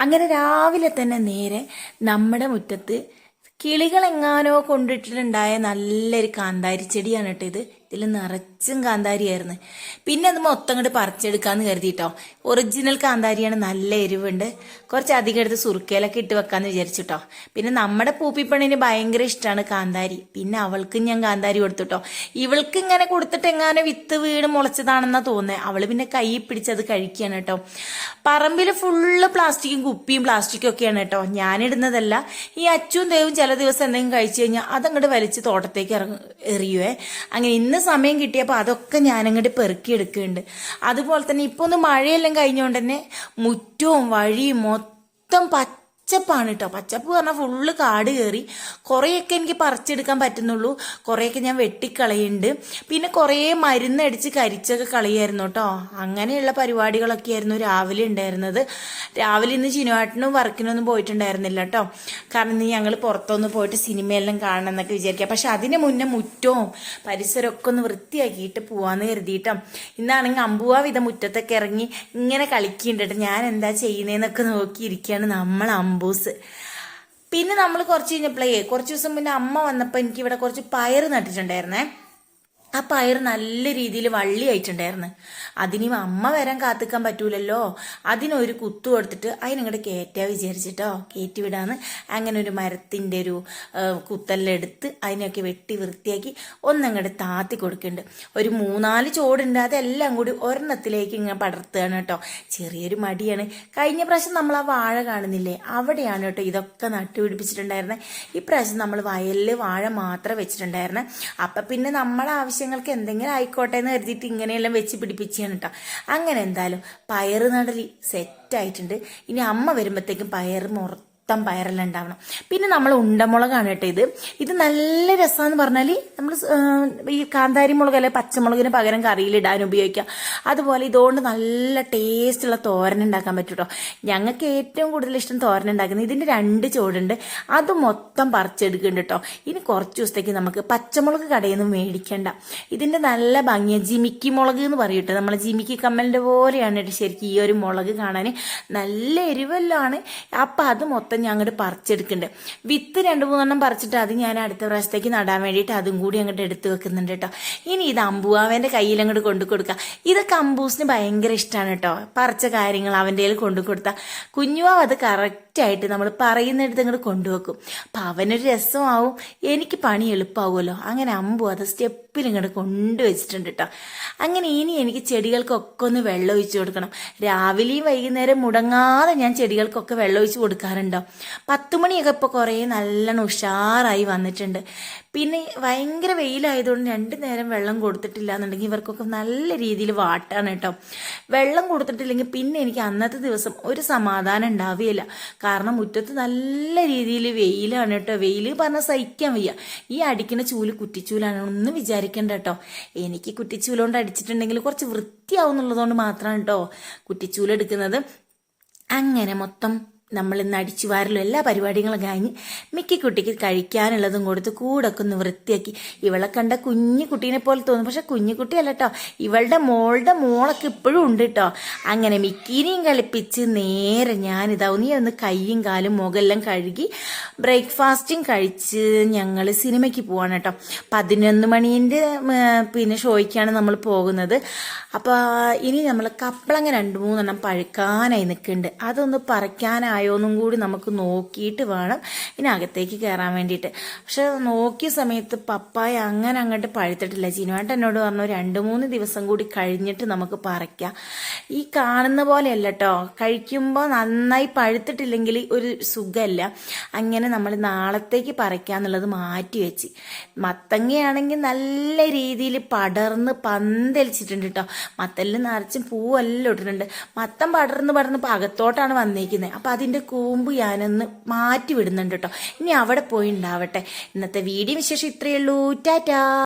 അങ്ങനെ രാവിലെ തന്നെ നേരെ നമ്മുടെ മുറ്റത്ത് കിളികളെങ്ങാനോ കൊണ്ടിട്ടിട്ടുണ്ടായ നല്ലൊരു കാന്താരി ചെടിയാണ് കേട്ടോ ഇത്. ഇതിൽ നിറച്ചും കാന്താരിയായിരുന്നു. പിന്നെ അത് മൊത്തം അങ്ങോട്ട് പറിച്ചെടുക്കാന്ന് കരുതിട്ടോ. ഒറിജിനൽ കാന്താരിയാണ് നല്ല എരിവുണ്ട്. കുറച്ച് അധികം എടുത്ത് സുറുക്കയിലൊക്കെ ഇട്ട് വെക്കാന്ന് വിചാരിച്ചിട്ടോ. പിന്നെ നമ്മുടെ പൂപ്പിപ്പണിന് ഭയങ്കര ഇഷ്ടമാണ് കാന്താരി. പിന്നെ അവൾക്കും ഞാൻ കാന്താരി കൊടുത്തുട്ടോ. ഇവൾക്ക് ഇങ്ങനെ കൊടുത്തിട്ട് എങ്ങനെ വിത്ത് വീണ് മുളച്ചതാണെന്നാ തോന്നുന്നത് അവൾ പിന്നെ കൈ പിടിച്ചത് കഴിക്കുകയാണ് കേട്ടോ. പറമ്പിൽ ഫുള്ള് പ്ലാസ്റ്റിക്കും കുപ്പിയും പ്ലാസ്റ്റിക്കും ഒക്കെയാണ് കേട്ടോ. ഞാനിടുന്നതല്ല. ഈ അച്ചും ദേവും ചില ദിവസം എന്തെങ്കിലും കഴിച്ചു കഴിഞ്ഞാൽ അതങ്ങോട്ട് വലിച്ച് തോട്ടത്തേക്ക് ഇറങ്ങ എറിയുവേ. അങ്ങനെ ഇന്ന് സമയം കിട്ടിയപ്പോൾ അതൊക്കെ ഞാനങ്ങോട്ട് പെറുക്കി എടുക്കുന്നുണ്ട്. അതുപോലെ തന്നെ ഇപ്പോൾ ഒന്ന് മഴയെല്ലാം കഴിഞ്ഞുകൊണ്ട് തന്നെ മുറ്റവും വഴിയും മൊത്തം പച്ചപ്പാണ് കേട്ടോ പച്ചപ്പ് പറഞ്ഞാൽ ഫുള്ള് കാട് കയറി കുറേയൊക്കെ എനിക്ക് പറിച്ചെടുക്കാൻ പറ്റുന്നുള്ളൂ. കുറേയൊക്കെ ഞാൻ വെട്ടിക്കളയുന്നുണ്ട്. പിന്നെ കുറേ മരുന്നടിച്ച് കരിച്ചൊക്കെ കളിയായിരുന്നു കേട്ടോ അങ്ങനെയുള്ള പരിപാടികളൊക്കെ ആയിരുന്നു രാവിലെ ഉണ്ടായിരുന്നത്. രാവിലെ ഇന്ന് ചിനുവാട്ടിനും വർക്കിനൊന്നും പോയിട്ടുണ്ടായിരുന്നില്ല കേട്ടോ കാരണം ഇന്ന് ഞങ്ങൾ പുറത്തൊന്ന് പോയിട്ട് സിനിമയെല്ലാം കാണണം എന്നൊക്കെ വിചാരിക്കുക പക്ഷെ അതിന് മുന്നേ മുറ്റവും പരിസരമൊക്കെ ഒന്ന് വൃത്തിയാക്കിയിട്ട് പോവാന്ന് കരുതിയിട്ടോ. ഇന്നാണെങ്കിൽ അമ്പുവാ വിധ മുറ്റത്തൊക്കെ ഇറങ്ങി ഇങ്ങനെ കളിക്കുന്നുണ്ട് ഞാൻ എന്താ ചെയ്യുന്നതെന്നൊക്കെ നോക്കിയിരിക്കുകയാണ് നമ്മൾ അമ്പൂസ് പിന്നെ നമ്മൾ കുറച്ച് കഴിഞ്ഞപ്പോഴേ കുറച്ച് ദിവസം മുന്നേ അമ്മ വന്നപ്പോൾ എനിക്ക് ഇവിടെ കുറച്ച് പയർ നട്ടിട്ടുണ്ടായിരുന്നേ. ആ പയർ നല്ല രീതിയിൽ വള്ളിയായിട്ടുണ്ടായിരുന്നു അതിനി അമ്മ വരാൻ കാത്തിക്കാൻ പറ്റൂലല്ലോ. അതിനൊരു കുത്തു കൊടുത്തിട്ട് അതിനങ്ങോട്ട് കയറ്റാ വിചാരിച്ചിട്ടോ. കയറ്റി വിടാന്ന് അങ്ങനെ ഒരു മരത്തിന്റെ ഒരു കുത്തല്ലെടുത്ത് കുത്തെല്ലാം അതിനെയൊക്കെ വെട്ടി വൃത്തിയാക്കി ഒന്നങ്ങോട്ട് താത്തി കൊടുക്കുന്നുണ്ട്. ഒരു മൂന്നാൽ ചോടുണ്ട്. അതെല്ലാം കൂടി ഒരെണ്ണത്തിലേക്ക് ഇങ്ങനെ പടർത്തുകയാണ് കേട്ടോ. ചെറിയൊരു മടിയാണ്. കഴിഞ്ഞ പ്രാവശ്യം നമ്മൾ ആ വാഴ കാണുന്നില്ലേ? അവിടെയാണ് കേട്ടോ ഇതൊക്കെ നട്ടുപിടിപ്പിച്ചിട്ടുണ്ടായിരുന്നത് ഇപ്രാവശ്യം നമ്മൾ വയലിൽ വാഴ മാത്രം വെച്ചിട്ടുണ്ടായിരുന്നത് അപ്പം പിന്നെ നമ്മളെ ആവശ്യങ്ങൾക്ക് എന്തെങ്കിലും ആയിക്കോട്ടെ എന്ന് കരുതിയിട്ട് ഇങ്ങനെയെല്ലാം വെച്ച് പിടിപ്പിച്ചാണ് കേട്ടോ അങ്ങനെ എന്തായാലും പയറ് നടലി സെറ്റായിട്ടുണ്ട് ഇനി അമ്മ വരുമ്പോഴത്തേക്കും പയറ് മൊത്തം പയറെല്ലാം ഉണ്ടാവണം പിന്നെ നമ്മൾ ഉണ്ടമുളകാണ് കേട്ടോ ഇത്. ഇത് നല്ല രസമെന്ന് പറഞ്ഞാൽ നമ്മൾ ഈ കാന്താരി മുളക് അല്ലെ പച്ചമുളകിന് പകരം കറിയിലിടാൻ ഉപയോഗിക്കാം. അതുപോലെ ഇതുകൊണ്ട് നല്ല ടേസ്റ്റുള്ള തോരൻ ഉണ്ടാക്കാൻ പറ്റും കേട്ടോ ഞങ്ങൾക്ക് ഏറ്റവും കൂടുതൽ ഇഷ്ടം തോരൻ ഉണ്ടാക്കുന്നത് ഇതിന്റെ രണ്ട് ചോടുണ്ട്. അത് മൊത്തം പറിച്ചെടുക്കുന്നുണ്ട് കേട്ടോ ഇനി കുറച്ച് ദിവസത്തേക്ക് നമുക്ക് പച്ചമുളക് കടയിൽ നിന്ന് മേടിക്കണ്ട. ഇതിന്റെ നല്ല ഭംഗിയ. ജിമിക്കി മുളക് എന്ന് പറയും പറയട്ടെ നമ്മളെ ജിമിക്കി കമ്മലിന്റെ പോലെയാണ് കേട്ടോ ശരിക്കും ഈ ഒരു മുളക് കാണാൻ നല്ല എരിവെല്ലാണ് അപ്പം അത് മൊത്തം ഞാൻ അങ്ങോട്ട് പറിച്ചെടുക്കുന്നുണ്ട് വിത്ത് രണ്ട് മൂന്നെണ്ണം പറിച്ചിട്ട് അത് ഞാൻ അടുത്ത പ്രാവശ്യത്തേക്ക് നടാൻ വേണ്ടിയിട്ട് അതും കൂടി അങ്ങോട്ട് എടുത്തു വെക്കുന്നുണ്ട് കേട്ടോ. ഇനി ഇത് അമ്പുവാവന്റെ കയ്യിൽ അങ്ങോട്ട് കൊണ്ടു കൊടുക്കുക ഇതൊക്കെ അമ്പൂസിന് ഭയങ്കര ഇഷ്ടമാണ് കേട്ടോ. പറിച്ച കാര്യങ്ങൾ അവന്റെ കയ്യിൽ കൊണ്ടു കൊടുത്താൽ കുഞ്ഞുവാവ് അത് കറക്റ്റായിട്ട് നമ്മൾ പറയുന്നിടത്ത് അങ്ങോട്ട് കൊണ്ടുവെക്കും അപ്പം അവനൊരു രസമാവും. എനിക്ക് പണി എളുപ്പമാവുമല്ലോ അങ്ങനെ അമ്പു അത് സ്റ്റെപ്പിൽ ഇങ്ങോട്ട് കൊണ്ടുവച്ചിട്ടുണ്ട് കേട്ടോ അങ്ങനെ ഇനി എനിക്ക് ചെടികൾക്കൊക്കെ ഒന്ന് വെള്ളം ഒഴിച്ചു കൊടുക്കണം. രാവിലെയും വൈകുന്നേരം മുടങ്ങാതെ ഞാൻ ചെടികൾക്കൊക്കെ വെള്ളം ഒഴിച്ച് കൊടുക്കാറുണ്ടോ? പത്ത് മണിയൊക്കെ ഇപ്പോൾ കുറേ നല്ലോണം ഉഷാറായി വന്നിട്ടുണ്ട്. പിന്നെ ഭയങ്കര വെയിലായതുകൊണ്ട് രണ്ടു നേരം വെള്ളം കൊടുത്തിട്ടില്ല എന്നുണ്ടെങ്കിൽ ഇവർക്കൊക്കെ നല്ല രീതിയിൽ വാട്ടാണ് കേട്ടോ. വെള്ളം കൊടുത്തിട്ടില്ലെങ്കിൽ പിന്നെ എനിക്ക് അന്നത്തെ ദിവസം ഒരു സമാധാനം ഉണ്ടാവുകയില്ല കാരണം മുറ്റത്ത് നല്ല രീതിയിൽ വെയിലാണ് കേട്ടോ. വെയിൽ പറഞ്ഞാൽ സഹിക്കാൻ വയ്യ. ഈ അടിക്കുന്ന ചൂൽ കുറ്റിച്ചൂലാണ്. ഒന്നും വിചാരിക്കേണ്ട കേട്ടോ. എനിക്ക് കുറ്റിച്ചൂലുകൊണ്ട് അടിച്ചിട്ടുണ്ടെങ്കിൽ കുറച്ച് വൃത്തിയാവുന്നുള്ളതുകൊണ്ട് മാത്രമാണ് കേട്ടോ കുറ്റിച്ചൂലെടുക്കുന്നത് അങ്ങനെ മൊത്തം നമ്മൾ ഇന്ന് അടിച്ചു വാരലും എല്ലാ പരിപാടികളും കഴിഞ്ഞ് മിക്കിക്കുട്ടിക്ക് കഴിക്കാനുള്ളതും കൊടുത്ത് കൂടൊക്കെ ഒന്ന് വൃത്തിയാക്കി. ഇവളെ കണ്ട കുഞ്ഞു കുട്ടീനെ പോലെ തോന്നും. പക്ഷെ കുഞ്ഞു കുട്ടിയല്ല കേട്ടോ ഇവളുടെ മോളുടെ മോളൊക്കെ ഇപ്പോഴും ഉണ്ട് കേട്ടോ അങ്ങനെ മിക്കീനെയും കളിപ്പിച്ച് നേരെ ഞാനിതാവും നീ ഒന്ന് കൈയും കാലും മുഖമെല്ലാം കഴുകി ബ്രേക്ക്ഫാസ്റ്റും കഴിച്ച് ഞങ്ങൾ സിനിമയ്ക്ക് പോവാണ് കേട്ടോ പതിനൊന്ന് മണീന്റെ പിന്നെ ഷോയ്ക്കാണ് നമ്മൾ പോകുന്നത്. അപ്പോൾ ഇനി നമ്മൾ കപ്പളങ്ങ രണ്ട് മൂന്നെണ്ണം പഴുക്കാനായി നിൽക്കുന്നുണ്ട്. അതൊന്ന് പറിക്കാനായോന്നും കൂടി നമുക്ക് നോക്കിയിട്ട് വേണം ഇനി അകത്തേക്ക് കയറാൻ വേണ്ടിയിട്ട്. പക്ഷെ നോക്കിയ സമയത്ത് പപ്പായ അങ്ങനെ അങ്ങോട്ട് പഴുത്തിട്ടില്ല. ചിനുവായിട്ട് എന്നോട് പറഞ്ഞു രണ്ട് മൂന്ന് ദിവസം കൂടി കഴിഞ്ഞിട്ട് നമുക്ക് പറിക്കാം. ഈ കാണുന്ന പോലെയല്ല കേട്ടോ കഴിക്കുമ്പോൾ നന്നായി പഴുത്തിട്ടില്ലെങ്കിൽ ഒരു സുഖമല്ല അങ്ങനെ നമ്മൾ നാളത്തേക്ക് പറിക്കാന്നുള്ളത് മാറ്റി വെച്ച്. മത്തങ്ങയാണെങ്കിൽ നല്ല രീതിയിൽ പടർന്ന് പന്തലിച്ചിട്ടുണ്ട് കേട്ടോ മത്തലിൽ നിറച്ചും പൂവെല്ലാം ഇട്ടിട്ടുണ്ട്. മത്തം പടർന്ന് പടർന്ന് അകത്തോട്ടാണ് വന്നേക്കുന്നത് അപ്പം അതിന്റെ കൂമ്പ് ഞാനൊന്ന് മാറ്റി വിടുന്നുണ്ട് കേട്ടോ ഇനി അവിടെ പോയി ഉണ്ടാവട്ടെ. ഇന്നത്തെ വീഡിയോ വിശേഷം ഇത്രയേ ഉള്ളൂ. ടാറ്റാ.